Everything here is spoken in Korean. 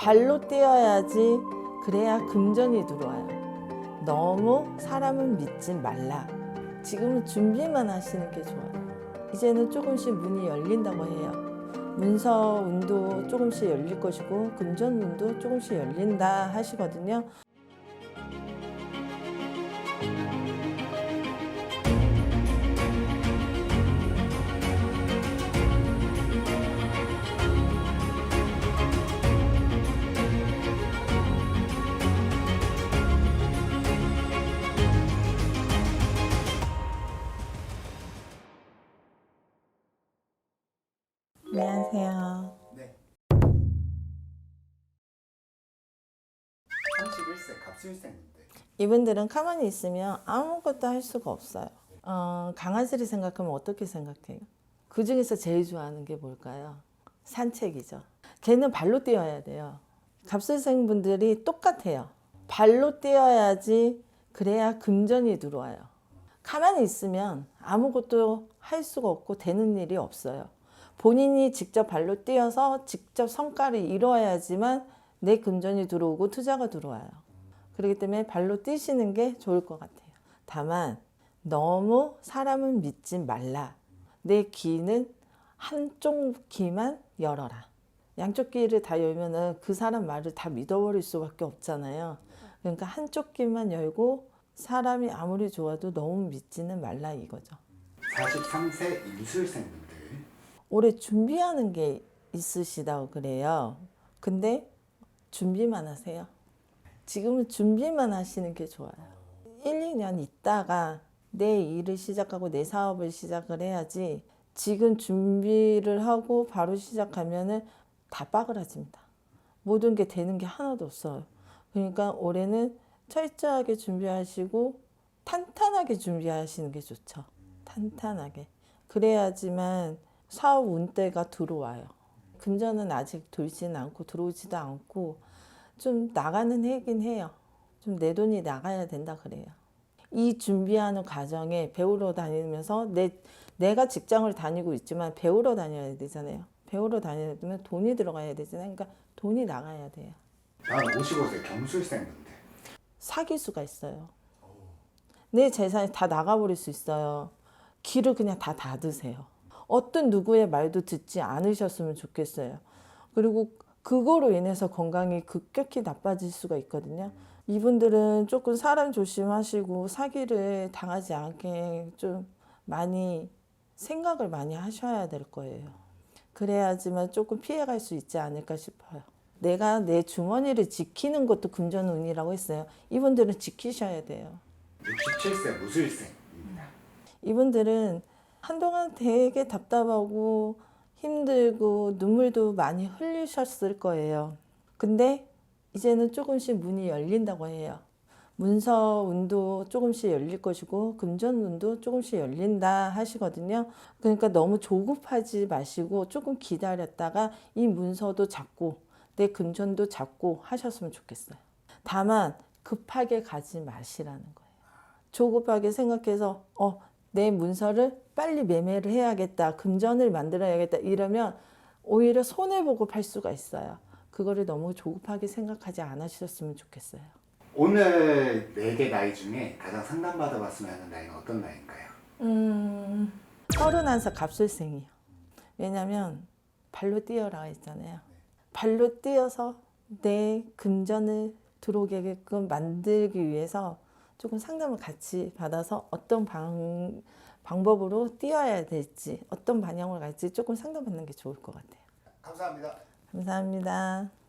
발로 뛰어야지 그래야 금전이 들어와요. 너무 사람은 믿지 말라. 지금은 준비만 하시는 게 좋아요. 이제는 조금씩 문이 열린다고 해요. 문서 운도 조금씩 열릴 것이고 금전 운도 조금씩 열린다 하시거든요. 안녕하세요. 네. 31세 갑술생인데 이분들은 가만히 있으면 아무것도 할 수가 없어요. 어, 강아지를 생각하면 어떻게 생각해요? 그 중에서 제일 좋아하는 게 뭘까요? 산책이죠. 걔는 발로 뛰어야 돼요. 갑술생 분들이 똑같아요. 발로 뛰어야지 그래야 금전이 들어와요. 가만히 있으면 아무것도 할 수가 없고 되는 일이 없어요. 본인이 직접 발로 뛰어서 직접 성과를 이루어야지만 내 금전이 들어오고 투자가 들어와요. 그렇기 때문에 발로 뛰시는 게 좋을 것 같아요. 다만 너무 사람은 믿지 말라. 내 귀는 한쪽 귀만 열어라. 양쪽 귀를 다 열면은 그 사람 말을 다 믿어버릴 수밖에 없잖아요. 그러니까 한쪽 귀만 열고 사람이 아무리 좋아도 너무 믿지는 말라 이거죠. 43세 임술생분들 올해 준비하는 게 있으시다고 그래요. 근데 준비만 하세요. 지금은 준비만 하시는 게 좋아요. 1, 2년 있다가 내 일을 시작하고 내 사업을 시작을 해야지 지금 준비를 하고 바로 시작하면은 다 빠그라집니다. 모든 게 되는 게 하나도 없어요. 그러니까 올해는 철저하게 준비하시고 탄탄하게 준비하시는 게 좋죠. 탄탄하게. 그래야지만 사업 운대가 들어와요. 금전은 아직 돌지는 않고 들어오지도 않고 좀 나가는 해긴 해요. 좀 내 돈이 나가야 된다 그래요. 이 준비하는 과정에 배우러 다니면서 내 내가 직장을 다니고 있지만 배우러 다녀야 되잖아요. 배우러 다니려면 돈이 들어가야 되잖아요. 그러니까 돈이 나가야 돼요. 다음 55세 경술생분들 사기수가 있어요. 내 재산이 다 나가버릴 수 있어요. 귀를 그냥 다 닫으세요. 어떤 누구의 말도 듣지 않으셨으면 좋겠어요. 그리고 그거로 인해서 건강이 급격히 나빠질 수가 있거든요. 이분들은 조금 사람 조심하시고 사기를 당하지 않게 좀 많이 생각을 많이 하셔야 될 거예요. 그래야지만 조금 피해갈 수 있지 않을까 싶어요. 내가 내 주머니를 지키는 것도 금전운이라고 했어요. 이분들은 지키셔야 돼요. 67세 무술생입니다. 이분들은 한동안 되게 답답하고 힘들고 눈물도 많이 흘리셨을 거예요. 근데 이제는 조금씩 문이 열린다고 해요. 문서 운도 조금씩 열릴 것이고 금전 운도 조금씩 열린다 하시거든요. 그러니까 너무 조급하지 마시고 조금 기다렸다가 이 문서도 잡고 내 금전도 잡고 하셨으면 좋겠어요. 다만 급하게 가지 마시라는 거예요. 조급하게 생각해서 어, 내 문서를 빨리 매매를 해야겠다. 금전을 만들어야겠다. 이러면 오히려 손해보고 팔 수가 있어요. 그거를 너무 조급하게 생각하지 않으셨으면 좋겠어요. 오늘 4개 나이 중에 가장 상담받아 봤으면 하는 나이는 어떤 나이인가요? 음, 서른한 살 갑술생이요. 왜냐면 발로 뛰어라 했잖아요. 발로 뛰어서 내 금전을 들어오게끔 만들기 위해서 조금 상담을 같이 받아서 어떤 방, 방법으로 뛰어야 될지, 어떤 방향으로 갈지 조금 상담받는 게 좋을 것 같아요. 감사합니다. 감사합니다.